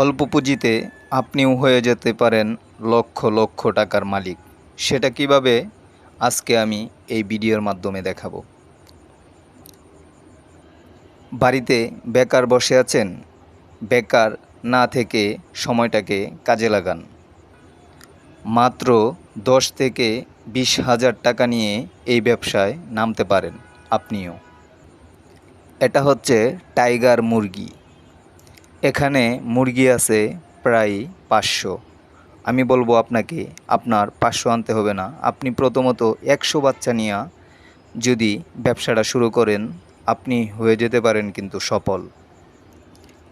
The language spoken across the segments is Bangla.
অল্প পুঁজিতে আপনিও হয়ে যেতে পারেন লক্ষ লক্ষ টাকার মালিক। সেটা কীভাবে? আজকে আমি এই ভিডিওর মাধ্যমে দেখাবো। বাড়িতে বেকার বসে আছেন? বেকার না থেকে সময়টাকে কাজে লাগান। মাত্র দশ থেকে বিশ হাজার টাকা নিয়ে এই ব্যবসায় নামতে পারেন আপনিও। এটা হচ্ছে টাইগার মুরগি। এখানে মুরগি আছে প্রায় পাঁচশো। আমি বলব আপনাকে, আপনার পাঁচশো আনতে হবে না। আপনি প্রথমত একশো বাচ্চা নিয়ে যদি ব্যবসাটা শুরু করেন, আপনি হয়ে যেতে পারেন কিন্তু সফল।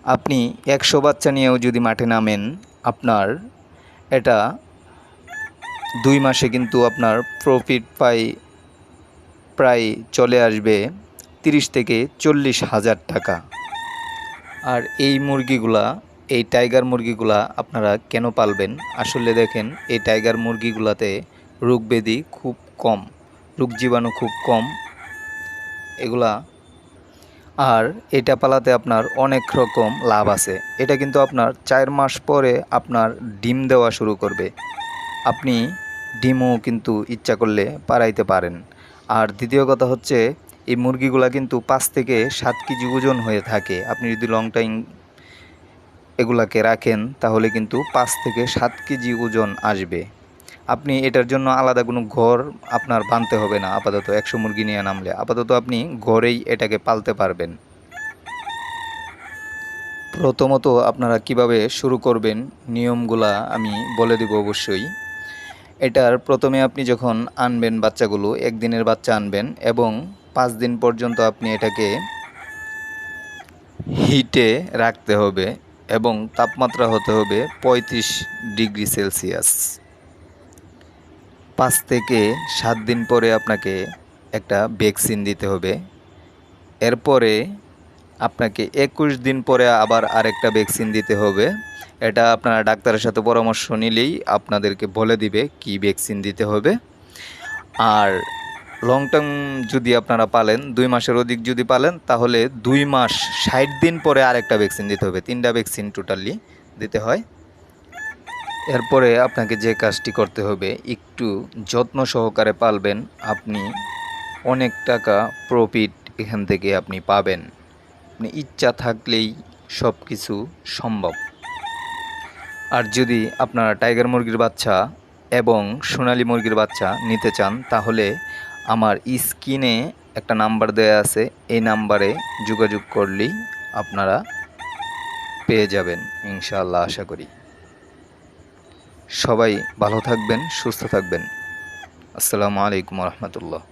আপনি একশো বাচ্চা নিয়েও যদি মাঠে নামেন, আপনার এটা দুই মাসে কিন্তু আপনার প্রফিট পাই প্রায় চলে আসবে তিরিশ থেকে চল্লিশ হাজার টাকা। আর এই মুরগিগুলা, এই টাইগার মুরগিগুলা আপনারা কেন পালবেন? আসলে দেখেন, এই টাইগার মুরগিগুলাতে রোগ ব্যাধি খুব কম, রোগ জীবাণু খুব কম এগুলা। আর এটা পালাতে আপনার অনেক রকম লাভ আছে। এটা কিন্তু আপনার চার মাস পরে আপনার ডিম দেওয়া শুরু করবে। আপনি ডিমও কিন্তু ইচ্ছা করলে পারাইতে পারেন। আর দ্বিতীয় কথা হচ্ছে এই মুরগিগুলা কিন্তু পাঁচ থেকে সাত কেজি ওজন হয়ে থাকে। আপনি যদি লং টাইম এগুলাকে রাখেন, তাহলে কিন্তু পাঁচ থেকে সাত কেজি ওজন আসবে। আপনি এটার জন্য আলাদা কোনো ঘর আপনার বানতে হবে না। আপাতত একশো মুরগি নিয়ে নামলে। আপাতত আপনি ঘরেই এটাকে পালতে পারবেন। প্রথমত আপনারা কীভাবে শুরু করবেন, নিয়মগুলা আমি বলে দেব অবশ্যই। এটার প্রথমে আপনি যখন আনবেন বাচ্চাগুলো, একদিনের বাচ্চা আনবেন এবং পাঁচ দিন পর্যন্ত আপনি এটাকে হিটে রাখতে হবে এবং তাপমাত্রা হতে হবে পঁয়ত্রিশ ডিগ্রি সেলসিয়াস। পাঁচ থেকে সাত দিন পরে আপনাকে একটা ভ্যাকসিন দিতে হবে। এরপরে আপনাকে একুশ দিন পরে আবার আরেকটা ভ্যাকসিন দিতে হবে। এটা আপনারা ডাক্তারের সাথে পরামর্শ নিলেই আপনাদেরকে বলে দিবে কি ভ্যাকসিন দিতে হবে। আর লং টার্ম যদি আপনারা পালেন, দুই মাসের অধিক যদি পালেন, তাহলে দুই মাস ষাট দিন পরে আরেকটা ভ্যাকসিন দিতে হবে। তিনটা ভ্যাকসিন টোটালি দিতে হয়। এরপরে আপনাকে যে কাজটি করতে হবে, একটু যত্ন সহকারে পালবেন। আপনি অনেক টাকা প্রফিট এখান থেকে আপনি পাবেন। আপনি ইচ্ছা থাকলেই সব কিছু সম্ভব। আর যদি আপনারা টাইগার মুরগির বাচ্চা এবং সোনালি মুরগির বাচ্চা নিতে চান, তাহলে আমার স্ক্রিনে একটা নাম্বার দেয়া আছে, এই নাম্বারে যোগাযোগ করলেই আপনারা পেয়ে যাবেন, ইনশাআল্লাহ আশা করি। সবাই ভালো থাকবেন, সুস্থ থাকবেন। আসসালামু আলাইকুম রহমতুল্লাহ।